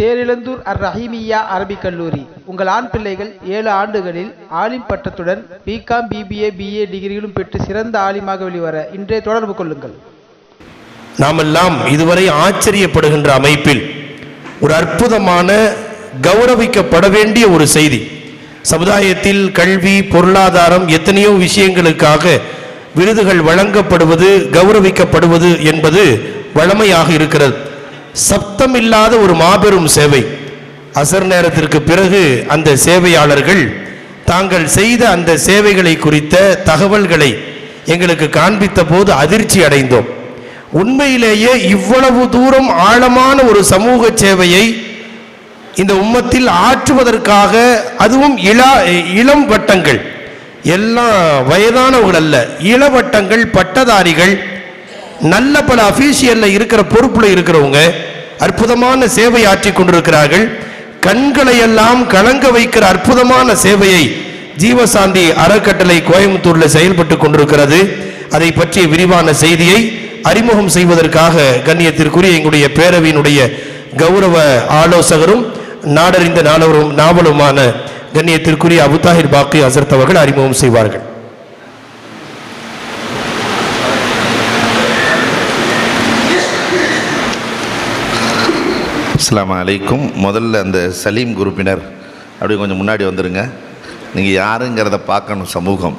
தேரிழந்தூர் அர் ரஹீமியா அரபிக் கல்லூரி. உங்கள் ஆண் பிள்ளைகள் ஏழு ஆண்டுகளில் ஆலிம் பட்டத்துடன் பிகாம் பிபிஏ பிஏ டிகிரிகளும் பெற்று சிறந்த ஆலிமாக வெளிவர இன்றே தொடர்பு கொள்ளுங்கள். நாமெல்லாம் இதுவரை ஆச்சரியப்படுகின்ற அமைப்பில் ஒரு அற்புதமான கௌரவிக்கப்பட வேண்டிய ஒரு செய்தி. சமுதாயத்தில் கல்வி பொருளாதாரம் எத்தனையோ விஷயங்களுக்காக விருதுகள் வழங்கப்படுவது கௌரவிக்கப்படுவது என்பது வழமையாக இருக்கிறது. சப்தமில்லாத ஒரு மாபெரும் சேவை. அசர் நேரத்திற்கு பிறகு அந்த சேவையாளர்கள் தாங்கள் செய்த அந்த சேவைகளை குறித்த தகவல்களை எங்களுக்கு காண்பித்த போது அதிர்ச்சி அடைந்தோம். உண்மையிலேயே இவ்வளவு தூரம் ஆழமான ஒரு சமூக சேவையை இந்த உம்மத்தில் ஆற்றுவதற்காக அதுவும் இளா இளம் வட்டங்கள். எல்லாம் வயதானவர்கள் அல்ல இளவட்டங்கள் பட்டதாரிகள் நல்ல பல அஃபீஷியல்ல இருக்கிற பொறுப்புல இருக்கிறவங்க அற்புதமான சேவை ஆற்றி கொண்டிருக்கிறார்கள். கண்களை எல்லாம் கலங்க வைக்கிற அற்புதமான சேவையை ஜீவசாந்தி அறக்கட்டளை கோயம்புத்தூர்ல செயல்பட்டு கொண்டிருக்கிறது. அதை பற்றிய விரிவான செய்தியை அறிமுகம் செய்வதற்காக கண்ணியத்திற்குரிய எங்களுடைய பேரவையினுடைய கௌரவ ஆலோசகரும் நாடறிந்த நாளவரும் நாவலுமான கண்ணியத்திற்குரிய அபுதாஹிர் பாக்கி அசர்த் அவர்கள் அறிமுகம் செய்வார்கள். அஸ்லாம் அலைக்கும். முதல்ல அந்த சலீம் குரூப்பினர் அப்படி கொஞ்சம் முன்னாடி வந்துடுங்க நீங்கள் யாருங்கிறத பார்க்கணும் சமூகம்.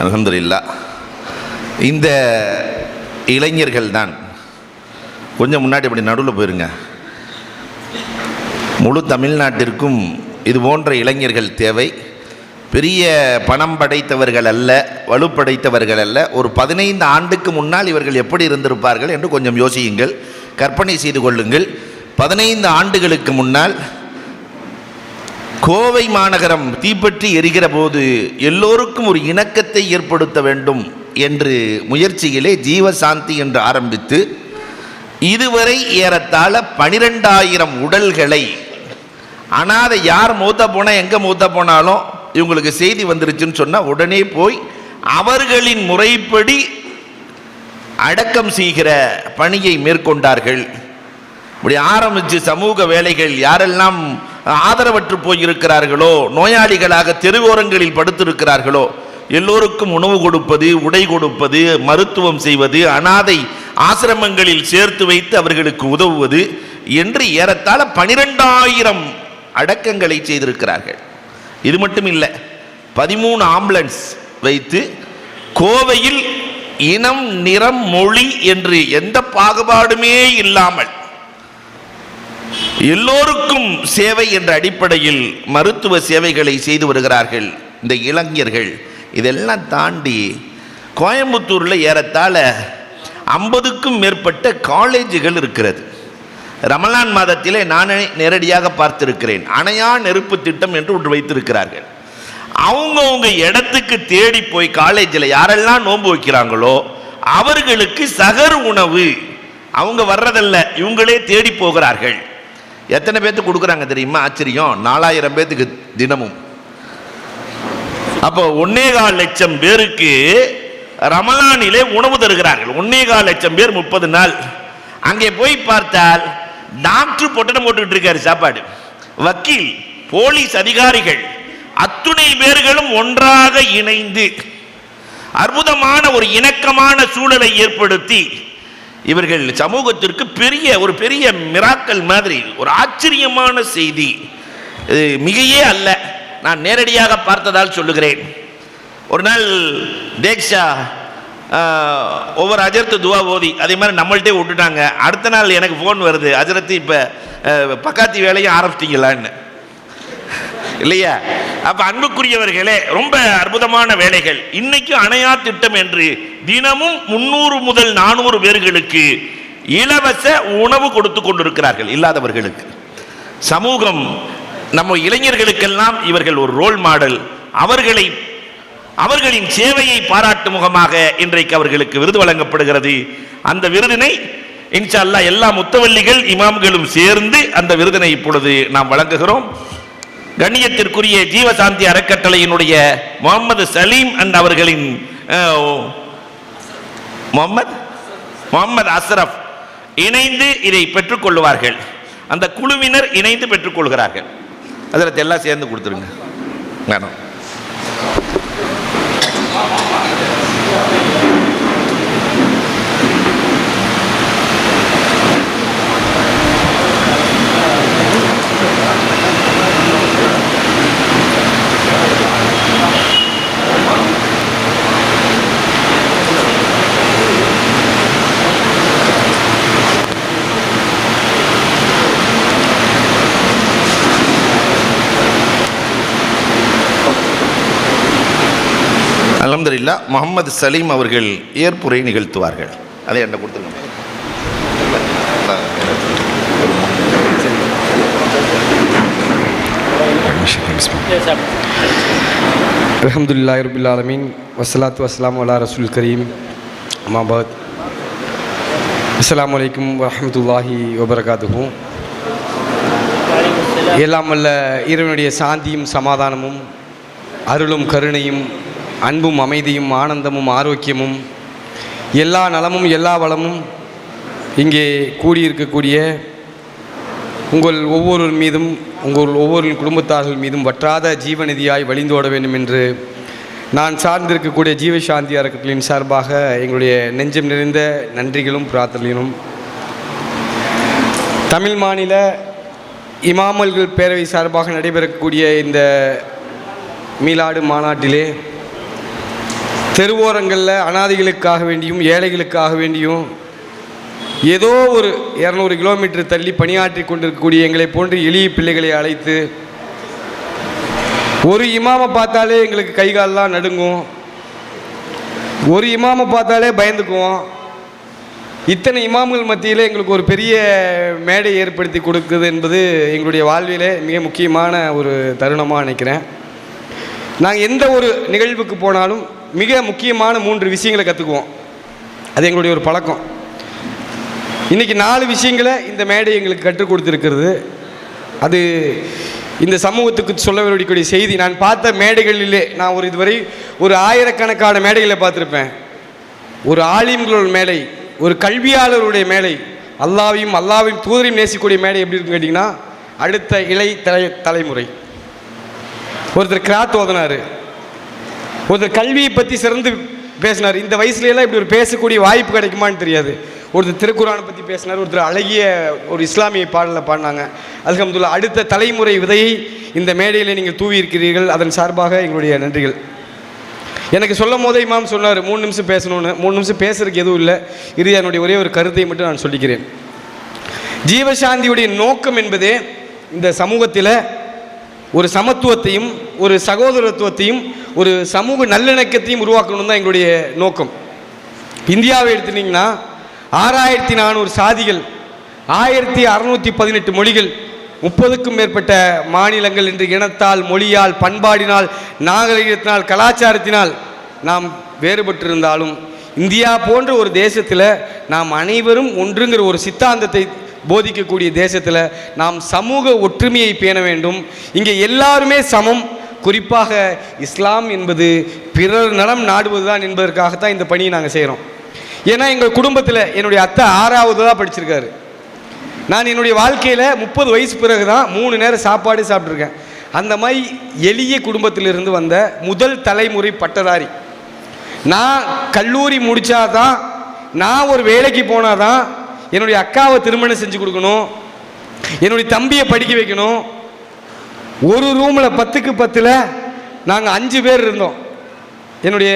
அலமதுல்லா இந்த இளைஞர்கள் தான் கொஞ்சம் முன்னாடி அப்படி நடுவில் போயிருங்க. முழு தமிழ்நாட்டிற்கும் இது போன்ற இளைஞர்கள் தேவை. பெரிய பணம் படைத்தவர்கள் அல்ல வலுப்படைத்தவர்கள் அல்ல. ஒரு பதினைந்து ஆண்டுக்கு முன்னால் இவர்கள் எப்படி இருந்திருப்பார்கள் என்று கொஞ்சம் யோசியுங்கள். கற்பனை செய்து கொள்ளுங்கள். பதினைந்து ஆண்டுகளுக்கு முன்னால் கோவை மாநகரம் தீப்பற்றி எரிகிற போது எல்லோருக்கும் ஒரு இணக்கத்தை ஏற்படுத்த வேண்டும் என்று முயற்சியிலே ஜீவசாந்தி என்று ஆரம்பித்து இதுவரை ஏறத்தாழ பனிரெண்டாயிரம் உடல்களை அனாதை யார் மூத்த போனால் எங்கே மூத்த போனாலும் இவங்களுக்கு செய்தி வந்துருச்சுன்னு சொன்னால் உடனே போய் அவர்களின் முறைப்படி அடக்கம் செய்கிற பணியை மேற்கொண்டார்கள். இப்படி ஆரம்பித்து சமூக வேலைகள் யாரெல்லாம் ஆதரவற்று போயிருக்கிறார்களோ நோயாளிகளாக தெருவோரங்களில் படுத்திருக்கிறார்களோ எல்லோருக்கும் உணவு கொடுப்பது உடை கொடுப்பது மருத்துவம் செய்வது அனாதை ஆசிரமங்களில் சேர்த்து வைத்து அவர்களுக்கு உதவுவது என்று ஏறத்தாழ பனிரெண்டாயிரம் அடக்கங்களை செய்திருக்கிறார்கள். இது மட்டும் இல்லை பதிமூணு ஆம்புலன்ஸ் வைத்து கோவையில் இனம் நிறம் மொழி என்று எந்த பாகுபாடுமே இல்லாமல் எல்லோருக்கும் சேவை என்ற அடிப்படையில் மருத்துவ சேவைகளை செய்து வருகிறார்கள் இந்த இளைஞர்கள். இதெல்லாம் தாண்டி கோயம்புத்தூரில் ஏறத்தாழ ஐம்பதுக்கும் மேற்பட்ட காலேஜுகள் இருக்கிறது. ரமலான் மாதத்திலே நானே நேரடியாக பார்த்திருக்கிறேன். அணையா நெருப்பு திட்டம் என்று ஒன்று வைத்திருக்கிறார்கள். அவங்கவுங்க இடத்துக்கு தேடி போய் காலேஜில் யாரெல்லாம் நோன்பு வைக்கிறாங்களோ அவர்களுக்கு சகர் உணவு. அவங்க வர்றதல்ல இவங்களே தேடி போகிறார்கள். எத்தனை பேர்த்துக்கு கொடுக்குறாங்க தெரியுமா? ஆச்சரியம். நாலாயிரம் பேர்த்துக்கு தினமும். அப்போ ஒன்னேகால் லட்சம் பேருக்கு ரமலானிலே உணவு தருகிறார்கள். ஒன்னே கால் லட்சம் பேர் முப்பது நாள். அங்கே போய் பார்த்தால் டாக்டர் பொட்டணம் போட்டுக்கிட்டு இருக்காரு சாப்பாடு. வக்கீல் போலீஸ் அதிகாரிகள் அத்துணை பேர்களும் ஒன்றாக இணைந்து அற்புதமான ஒரு இணக்கமான சூழலை ஏற்படுத்தி இவர்கள் சமூகத்திற்கு பெரிய ஒரு பெரிய மிராக்கல் மாதிரி ஒரு ஆச்சரியமான செய்தி. இது மிகையே அல்ல. நான் நேரடியாக பார்த்ததால் சொல்லுகிறேன். ஒரு நாள் தேக்ஷா ஒவ்வொரு அஜரத்து துவா ஓதி அதே மாதிரி நம்மள்ட்டே விட்டுட்டாங்க. அடுத்த நாள் எனக்கு ஃபோன் வருது. அஜரத்து இப்போ பக்காத்தி வேலையும் ஆரம்பிச்சிட்டிங்களான்னு. இல்லையா? அப்ப அன்புக்குரியவர்களே ரொம்ப அற்புதமான வேலைகள். இன்னைக்கு அணையா திட்டம் என்று தினமும் முன்னூறு முதல் நானூறு பேர்களுக்கு இலவச உணவு கொடுத்து கொண்டிருக்கிறார்கள் இல்லாதவர்களுக்கு. சமூகம் நம்ம இளைஞர்களுக்கெல்லாம் இவர்கள் ஒரு ரோல் மாடல் அவர்களை அவர்களின் சேவையை பாராட்டும் முகமாக இன்றைக்கு அவர்களுக்கு விருது வழங்கப்படுகிறது. அந்த விருதினை இன்ஷா அல்லாஹ் எல்லா முத்தவல்லிகள் இமாம்களும் சேர்ந்து அந்த விருதினை இப்பொழுது நாம் வழங்குகிறோம். கண்ணியத்திற்குரிய ஜீவசாந்தி அறக்கட்டளையினுடைய முகமது சலீம் அண்ட் அவர்களின் முகமது முகமது அஸ்ரப் இணைந்து இதை பெற்றுக்கொள்வார்கள் அந்த குழுவினர் இணைந்து பெற்றுக்கொள்கிறார்கள். அதில் எல்லாம் சேர்ந்து கொடுத்துருங்க. வேணும். அலமதுல்லா முகமது சலீம் அவர்கள் ஏற்புரை நிகழ்த்துவார்கள். அதை என்ன கொடுத்துருங்க. அல்ஹம்துலில்லாஹி ரபில் ஆலமீன் வஸ்ஸலாத்து வஸ்ஸலாமு அலா ரசூல் கரீம் அமாபாத் அஸ்ஸலாமு அலைக்கும் வரஹ்மத்துல்லாஹி வபரகாத்துஹு எல்லாம் வல்ல இறைவனுடைய சாந்தியும் சமாதானமும் அருளும் கருணையும் அன்பும் அமைதியும் ஆனந்தமும் ஆரோக்கியமும் எல்லா நலமும் எல்லா வளமும் இங்கே கூடியிருக்கக்கூடிய உங்கள் ஒவ்வொருவர் மீதும் உங்கள் ஒவ்வொரு குடும்பத்தார்கள் மீதும் வற்றாத ஜீவநிதியாய் வழிந்தோட வேண்டும் என்று நான் சார்ந்திருக்கக்கூடிய ஜீவசாந்தி அறக்கட்டளின் சார்பாக எங்களுடைய நெஞ்சம் நிறைந்த நன்றிகளும் பிரார்த்தனைகளும். தமிழ் மாநில இமாமல்கள் பேரவை சார்பாக நடைபெறக்கூடிய இந்த மீளாடு மாநாட்டிலே தெருவோரங்களில் அனாதைகளுக்காக வேண்டியும் ஏழைகளுக்காக வேண்டியும் ஏதோ ஒரு இரநூறு கிலோமீட்டர் தள்ளி பணியாற்றி கொண்டிருக்கக்கூடிய எங்களை போன்று எளிய பிள்ளைகளை அழைத்து ஒரு இமாமை பார்த்தாலே எங்களுக்கு கைகாலெலாம் நடுங்கும். ஒரு இமாமை பார்த்தாலே பயந்துக்குவோம். இத்தனை இமாம்கள் மத்தியில் எங்களுக்கு ஒரு பெரிய மேடை ஏற்படுத்தி கொடுக்குது என்பது எங்களுடைய வாழ்விலே மிக முக்கியமான ஒரு தருணமாக நினைக்கிறேன். நாங்கள் எந்த ஒரு நிகழ்வுக்கு போனாலும் மிக முக்கியமான மூன்று விஷயங்களை கற்றுக்குவோம் அது எங்களுடைய ஒரு பழக்கம். இன்றைக்கி நாலு விஷயங்களை இந்த மேடை எங்களுக்கு கற்றுக் கொடுத்துருக்கிறது. அது இந்த சமூகத்துக்கு சொல்ல வேண்டிய செய்தி நான் பார்த்த மேடைகளிலே நான் ஒரு இதுவரை ஒரு ஆயிரக்கணக்கான மேடைகளை பார்த்துருப்பேன். ஒரு ஆலிம்களோட மேடை ஒரு கல்வியாளருடைய மேடை அல்லாவையும் அல்லாவையும் தூதரையும் நேசிக்கூடிய மேடை எப்படி இருக்குன்னு கேட்டிங்கன்னா அடுத்த இளை தலை தலைமுறை. ஒருத்தர் கிராத் ஓதனார். ஒருத்தர் கல்வியை பற்றி சிறந்து பேசினார். இந்த வயசுலலாம் இப்படி ஒரு பேசக்கூடிய வாய்ப்பு கிடைக்குமான்னு தெரியாது. ஒருத்தர் திருக்குறானை பற்றி பேசினார் ஒருத்தர் அழகிய ஒரு இஸ்லாமிய பாடலில் பாடினாங்க. அல்ஹம்துலில்லாஹ் அடுத்த தலைமுறை விதையை இந்த மேடையில் நீங்கள் தூவி இருக்கிறீர்கள் அதன் சார்பாக எங்களுடைய நன்றிகள். எனக்கு சொல்லும் போதே இமாம் சொன்னார் மூணு நிமிஷம் பேசணும்னு. மூணு நிமிஷம் பேசுறதுக்கு எதுவும் இல்லை. இது என்னுடைய ஒரே ஒரு கருத்தை மட்டும் நான் சொல்லிக்கிறேன். ஜீவசாந்தியுடைய நோக்கம் என்பதே இந்த சமூகத்தில் ஒரு சமத்துவத்தையும் ஒரு சகோதரத்துவத்தையும் ஒரு சமூக நல்லிணக்கத்தையும் உருவாக்கணும் தான் எங்களுடைய நோக்கம். இந்தியாவை எடுத்துட்டிங்கன்னா ஆறாயிரத்தி நானூறு சாதிகள் ஆயிரத்தி அறநூற்றி பதினெட்டு மொழிகள் முப்பதுக்கும் மேற்பட்ட மாநிலங்கள் என்று இனத்தால் மொழியால் பண்பாடினால் நாகரிகத்தினால் கலாச்சாரத்தினால் நாம் வேறுபட்டிருந்தாலும் இந்தியா போன்ற ஒரு தேசத்தில் நாம் அனைவரும் ஒன்றுங்கிற ஒரு சித்தாந்தத்தை போதிக்கக்கூடிய தேசத்தில் நாம் சமூக ஒற்றுமையை பேண வேண்டும். இங்கே எல்லாருமே சமம். குறிப்பாக இஸ்லாம் என்பது பிறர் நலம் நாடுவதுதான் என்பதற்காகத்தான் இந்த பணியை நாங்கள் செய்கிறோம் ஏன்னா எங்கள் குடும்பத்தில் என்னுடைய அத்தை ஆறாவது தான் படிச்சிருக்காரு. நான் என்னுடைய வாழ்க்கையில் முப்பது வயசு பிறகு தான் மூணு நேரம் சாப்பாடு சாப்பிட்ருக்கேன் அந்த மாதிரி எளிய குடும்பத்திலிருந்து வந்த முதல் தலைமுறை பட்டதாரி. நான் கல்லூரி முடித்தாதான் நான் ஒரு வேலைக்கு போனாதான் என்னுடைய அக்காவை திருமணம் செஞ்சு கொடுக்கணும். என்னுடைய தம்பியை படிக்க வைக்கணும். ஒரு ரூமில் பத்துக்கு பத்தில் நாங்கள் அஞ்சு பேர் இருந்தோம். என்னுடைய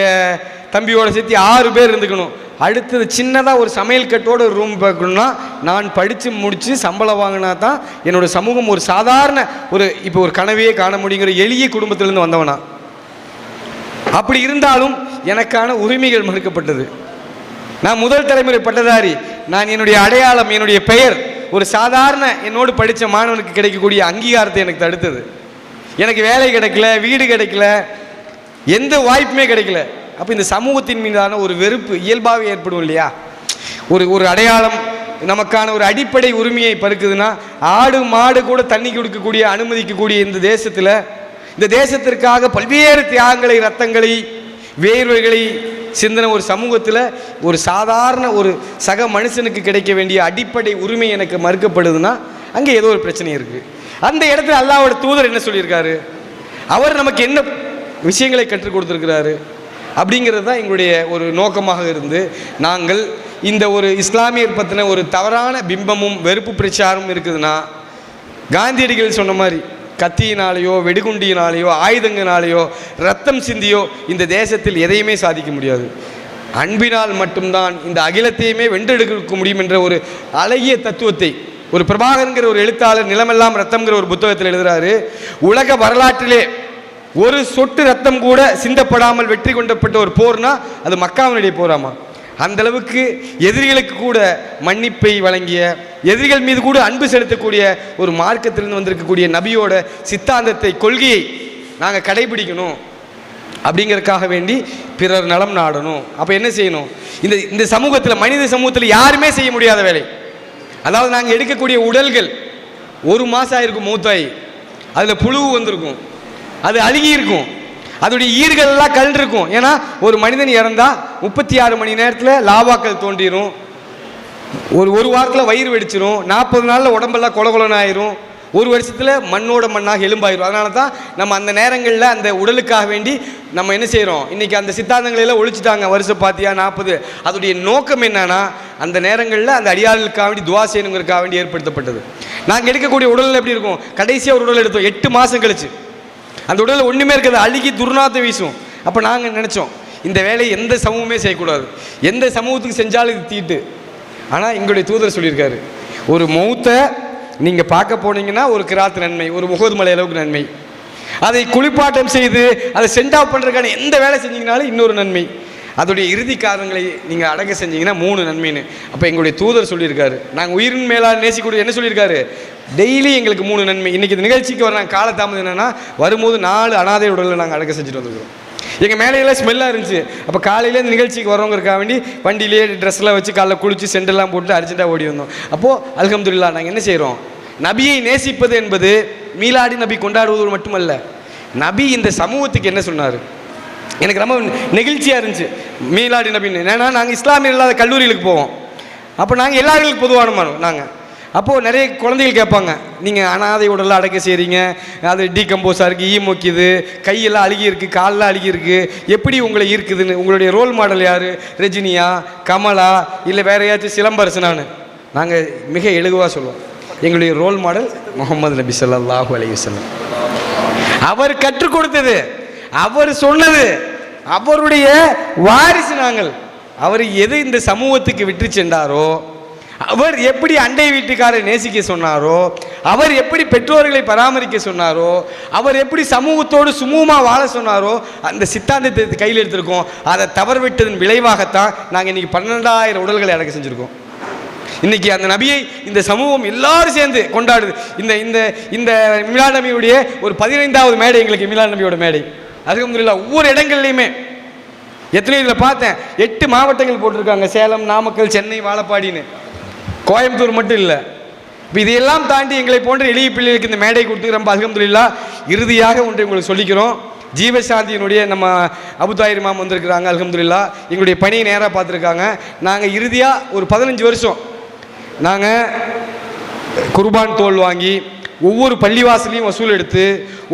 தம்பியோட சேர்த்து ஆறு பேர் இருந்துக்கணும். அடுத்தது சின்னதாக ஒரு சமையல் கட்டோட ஒரு ரூம் பார்க்கணும்னா நான் படித்து முடித்து சம்பளம் வாங்கினா தான் என்னோட சமூகம் ஒரு சாதாரண ஒரு இப்போ ஒரு கனவையே காண முடியுங்கிற எளிய குடும்பத்திலேருந்து வந்தவனா. அப்படி இருந்தாலும் எனக்கான உரிமைகள் மறுக்கப்பட்டது. நான் முதல் தலைமுறை பட்டதாரி நான் என்னுடைய அடையாளம் என்னுடைய பெயர். ஒரு சாதாரண என்னோடு படித்த மாணவனுக்கு கிடைக்கக்கூடிய அங்கீகாரத்தை எனக்கு தடுத்தது. எனக்கு வேலை கிடைக்கல வீடு கிடைக்கல எந்த வாய்ப்புமே கிடைக்கல. அப்போ இந்த சமூகத்தின் மீதான ஒரு வெறுப்பு இயல்பாகவே ஏற்படும் இல்லையா? ஒரு ஒரு அடையாளம் நமக்கான ஒரு அடிப்படை உரிமையை பருக்குதுன்னா ஆடு மாடு கூட தண்ணி கொடுக்கக்கூடிய அனுமதிக்கக்கூடிய இந்த தேசத்தில் இந்த தேசத்திற்காக பல்வேறு தியாகங்களை ரத்தங்களை வேர்வைகளை சிந்தனை ஒரு சமூகத்தில் ஒரு சாதாரண ஒரு சக மனுஷனுக்கு கிடைக்க வேண்டிய அடிப்படை உரிமை எனக்கு மறுக்கப்படுதுன்னா அங்கே ஏதோ ஒரு பிரச்சனை இருக்குது அந்த இடத்துல அல்லாவோட தூதர் என்ன சொல்லியிருக்காரு? அவர் நமக்கு என்ன விஷயங்களை கற்றுக் கொடுத்துருக்கிறாரு? அப்படிங்கிறது தான் எங்களுடைய ஒரு நோக்கமாக இருந்து நாங்கள் இந்த ஒரு இஸ்லாமியர் பற்றின ஒரு தவறான பிம்பமும் வெறுப்பு பிரச்சாரமும் இருக்குதுன்னா காந்தியடிகள் சொன்ன மாதிரி கத்தியினாலேயோ வெடிகுண்டியினாலேயோ ஆயுதங்களாலேயோ ரத்தம் சிந்தியோ இந்த தேசத்தில் எதையுமே சாதிக்க முடியாது. அன்பினால் மட்டும்தான் இந்த அகிலத்தையுமே வென்றெடுக்க முடியும் என்ற ஒரு அழகிய தத்துவத்தை ஒரு பிரபாகரங்கிற ஒரு எழுத்தாளர் நிலமெல்லாம் ரத்தம்ங்கிற ஒரு புத்தகத்தில் எழுதுகிறாரு உலக வரலாற்றிலே ஒரு சொட்டு ரத்தம் கூட சிந்தப்படாமல் வெற்றி கொண்டப்பட்ட ஒரு போர்னா அது மக்காவினுடைய போராமா? அந்த அளவுக்கு எதிரிகளுக்கு கூட மன்னிப்பை வழங்கிய எதிரிகள் மீது கூட அன்பு செலுத்தக்கூடிய ஒரு மார்க்கத்திலிருந்து வந்திருக்கக்கூடிய நபியோட சித்தாந்தத்தை கொள்கையை நாங்கள் கடைபிடிக்கணும் அப்படிங்கிறதுக்காக வேண்டி பிறர் நலம் நாடணும். அப்போ என்ன செய்யணும்? இந்த இந்த சமூகத்தில் மனித சமூகத்தில் யாருமே செய்ய முடியாத வேலை. அதாவது நாங்கள் எடுக்கக்கூடிய உடல்கள் ஒரு மாதம் ஆயிருக்கும் மூத்தாயி. அதில் புழு வந்திருக்கும். அது அழுகி இருக்கும். அதோடைய ஈர்கள் எல்லாம் கல் இருக்கும் ஏன்னா ஒரு மனிதன் இறந்தா முப்பத்தி ஆறு மணி நேரத்தில் லாவாக்கள் தோண்டிடும் ஒரு ஒரு வாரத்தில் வயிறு வெடிச்சிரும். நாற்பது நாளில் உடம்பெல்லாம் கொல கொலன்னு ஆயிரும். ஒரு வருஷத்தில் மண்ணோட மண்ணாக எலும்பாயிரும். அதனால தான் நம்ம அந்த நேரங்களில் அந்த உடலுக்காக வேண்டி நம்ம என்ன செய்கிறோம் இன்றைக்கி அந்த சித்தாந்தங்களை எல்லாம் ஒழிச்சிட்டாங்க. வருஷம் பாத்தியா? நாற்பது. அதோடைய நோக்கம் என்னன்னா அந்த நேரங்களில் அந்த அடியாளுக்காக வேண்டி துவா செய்யணுங்கிறதுக்காக வேண்டி ஏற்படுத்தப்பட்டது. நாங்கள் எடுக்கக்கூடிய உடல் எப்படி இருக்கும்? கடைசியாக ஒரு உடல் எடுத்தோம். எட்டு மாதம் கழிச்சு. அந்த உடலில் ஒன்றுமே இருக்காது. அழுகி துர்நாத்தம் வீசும். அப்போ நாங்கள் நினச்சோம்? இந்த வேலையை எந்த சமூகமே செய்யக்கூடாது. எந்த சமூகத்துக்கு செஞ்சாலும் இது தீட்டு. ஆனால் எங்களுடைய தூதர் சொல்லியிருக்காரு ஒரு மௌத்தை நீங்கள் பார்க்க போனீங்கன்னா ஒரு கிராத்து நன்மை ஒரு முகது மலை அளவுக்கு நன்மை. அதை குளிப்பாட்டம் செய்து அதை சென்ட் ஆஃப் பண்ணுறதுக்கான எந்த வேலை செஞ்சீங்கனாலும் இன்னொரு நன்மை. அதோடைய இறுதி காரணங்களை நீங்கள் அடங்க செஞ்சீங்கன்னா மூணு நன்மைன்னு. அப்போ எங்களுடைய தூதர் சொல்லியிருக்காரு. நாங்கள் உயிரின் மேலாக நேசிக்கூடிய என்ன சொல்லியிருக்காரு? டெய்லி எங்களுக்கு மூணு நன்மை. இன்றைக்கி இந்த நிகழ்ச்சிக்கு வர நாங்கள் காலதாமதம் என்னென்னா வரும்போது நாலு அனாதை உடலில் நாங்கள் அடக்க செஞ்சுட்டு வந்துருக்கிறோம். எங்கள் மேலையெல்லாம் ஸ்மெல்லாக இருந்துச்சு. அப்போ காலையில் இந்த நிகழ்ச்சிக்கு வரவங்கிறக்காக வேண்டி வண்டியிலேயே ட்ரெஸ்லாம் வச்சு காலைல குளித்து செண்டெல்லாம் போட்டு அர்ஜென்ட்டாக ஓடி வந்தோம். அப்போது அலகம்துல்லா நாங்கள் என்ன செய்கிறோம் நபியை நேசிப்பது என்பது மீலாடி நபி கொண்டாடுவது மட்டுமல்ல நபி இந்த சமூகத்துக்கு என்ன சொன்னார்? எனக்கு ரொம்ப நெகிழ்ச்சியாக இருந்துச்சு. மீலாடி நபின்னு. ஏன்னா நாங்கள் இஸ்லாமியர் இல்லாத கல்லூரிகளுக்கு போவோம். அப்போ நாங்கள் எல்லாருக்கும் பொதுவான நாங்கள் அப்போது நிறைய குழந்தைகள் கேட்பாங்க. நீங்கள் அனாதை உடலாம் அடக்க செய்கிறீங்க அது டீகம்போஸாக இருக்குது ஈ மொக்கிது கையெல்லாம் அழுகி இருக்குது காலெல்லாம் அழுகி இருக்குது எப்படி உங்களை ஈர்க்குதுன்னு? உங்களுடைய ரோல் மாடல் யார்? ரஜினியா கமலா இல்லை வேற ஏதாச்சும் சிலம்பரசனான்னு நாங்கள் மிக எழுகுவாக சொல்லுவோம். எங்களுடைய ரோல் மாடல் முகமது நபி சொல்லாஹு அலையுசல்லம் அவர் கற்றுக் கொடுத்தது அவர் சொன்னது அவருடைய வாரிசு நாங்கள். அவர் எது இந்த சமூகத்துக்கு விட்டு சென்றாரோ அவர் எப்படி அண்டை வீட்டுக்காரை நேசிக்க சொன்னாரோ அவர் எப்படி பெற்றோர்களை பராமரிக்க சொன்னாரோ அவர் எப்படி சமூகத்தோடு சுமூகமாக வாழ சொன்னாரோ அந்த சித்தாந்தத்தை கையில் எடுத்திருக்கோம். அதை தவறவிட்டதன் விளைவாகத்தான் நாங்கள் இன்றைக்கி பன்னெண்டாயிரம் உடல்களை அடக்க செஞ்சுருக்கோம். இன்னைக்கு அந்த நபியை இந்த சமூகம் எல்லாரும் சேர்ந்து கொண்டாடுது. இந்த இந்த இந்த மிலா நபியுடைய ஒரு பதினைந்தாவது மேடை எங்களுக்கு மிலா நபியோட மேடை. அல்ஹம்துலில்லாஹ் ஒவ்வொரு இடங்கள்லையுமே. எத்தனையோ இதில் பார்த்தேன். எட்டு மாவட்டங்கள் போட்டிருக்காங்க. சேலம் நாமக்கல் சென்னை வாழப்பாடின்னு. கோயம்புத்தூர் மட்டும் இல்லை. இப்போ இதையெல்லாம் தாண்டி எங்களை போன்ற எளிய பிள்ளைகளுக்கு இந்த மேடை கொடுத்து ரொம்ப அல்ஹம்துலில்லாஹ் இறுதியாக ஒன்றை உங்களுக்கு சொல்லிக்கிறோம். ஜீவசாந்தியினுடைய நம்ம அபுதாயிர் மாம் வந்திருக்கிறாங்க அல்ஹம்துலில்லாஹ் எங்களுடைய பணியை நேராக பார்த்துருக்காங்க. நாங்கள் இறுதியாக ஒரு பதினஞ்சு வருஷம் நாங்கள் குர்பான் தோல் வாங்கி ஒவ்வொரு பள்ளிவாசலையும் வசூல் எடுத்து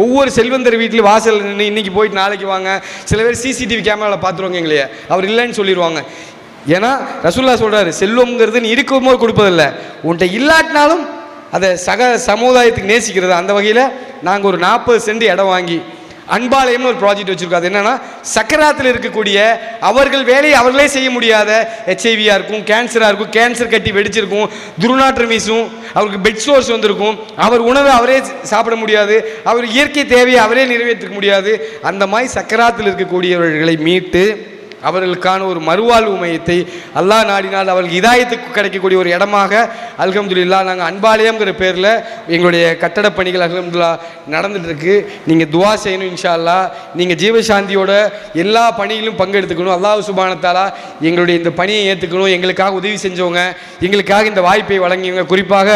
ஒவ்வொரு செல்வந்தர் வீட்டில் வாசல் நின்று இன்னைக்கு போயிட்டு நாளைக்கு வாங்க. சில பேர் சிசிடிவி கேமராவில் பார்த்துருவாங்க எங்களைய. அவர் இல்லைன்னு சொல்லிடுவாங்க ஏன்னா ரசுல்லா சொல்கிறாரு செல்வம்ங்கிறது நீ இருக்கும்போது கொடுப்பதில்லை. உன்கிட்ட இல்லாட்டினாலும் அதை சக சமுதாயத்துக்கு நேசிக்கிறது. அந்த வகையில் நாங்கள் ஒரு நாற்பது சென்ட் இடம் வாங்கி அன்பாலயம்னு ஒரு ப்ராஜெக்ட் வச்சுருக்கோம். அது என்னென்னா சக்கராத்தில் இருக்கக்கூடிய அவர்கள் வேலையை அவர்களே செய்ய முடியாத ஹெச்ஐவியாக இருக்கும் கேன்சராக இருக்கும் கேன்சர் கட்டி வெடிச்சிருக்கும் துர்நாற்றம் வீசும் அவருக்கு பெட் சோர்ஸ் வந்திருக்கும் அவர் உணவை அவரே சாப்பிட முடியாது அவர் இயற்கை தேவையை அவரே நிறைவேற்றிக்க முடியாது. அந்த மாதிரி சக்கராத்தில் இருக்கக்கூடியவர்களை மீட்டு அவர்களுக்கான ஒரு மறுவாழ்வு மையத்தை அல்லாஹ் நாடினால் அவர்களுக்கு இதாயத்துக்கு கிடைக்கக்கூடிய ஒரு இடமாக அல்ஹம்துல்லா நாங்கள் அன்பாலயம்ங்கிற பேரில் எங்களுடைய கட்டட பணிகள் அல்ஹம்துல்லா நடந்துட்டு நீங்கள் துவா செய்யணும் இன்ஷா அல்லாஹ் நீங்கள் ஜீவசாந்தியோட எல்லா பணியிலும் பங்கெடுத்துக்கணும். அல்லாஹ் சுபானத்தாலா எங்களுடைய இந்த பணியை ஏற்றுக்கணும் எங்களுக்காக உதவி செஞ்சவங்க எங்களுக்காக இந்த வாய்ப்பை வழங்கியவங்க. குறிப்பாக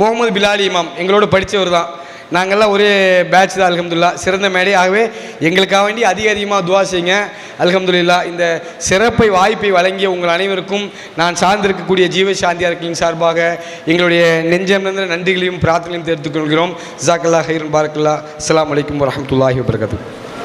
முகமது பிலாலி இமாம் எங்களோட படித்தவர் தான். நாங்கள்லாம் ஒரே பேட்ச் தான் அலகம்துல்லா சிறந்த மேடை. ஆகவே எங்களுக்காக வேண்டி அதிக அதிகமாக துவா செய்யுங்க. அலகம்துல்லா இந்த சிறப்பை வாய்ப்பை வழங்கிய உங்கள் அனைவருக்கும் நான் சார்ந்திருக்கக்கூடிய ஜீவ சாந்தியா சார்பாக எங்களுடைய நெஞ்சம் நிறந்த நன்றிகளையும் பிரார்த்தனையும் தெரிவித்துக் கொள்கிறோம். ஜாக்கல்லா ஹைரன் பாரக்கல்லா. அஸ்லாம் வலைக்கம் வரமத்துல்லாஹி வபரகாத்துஹு.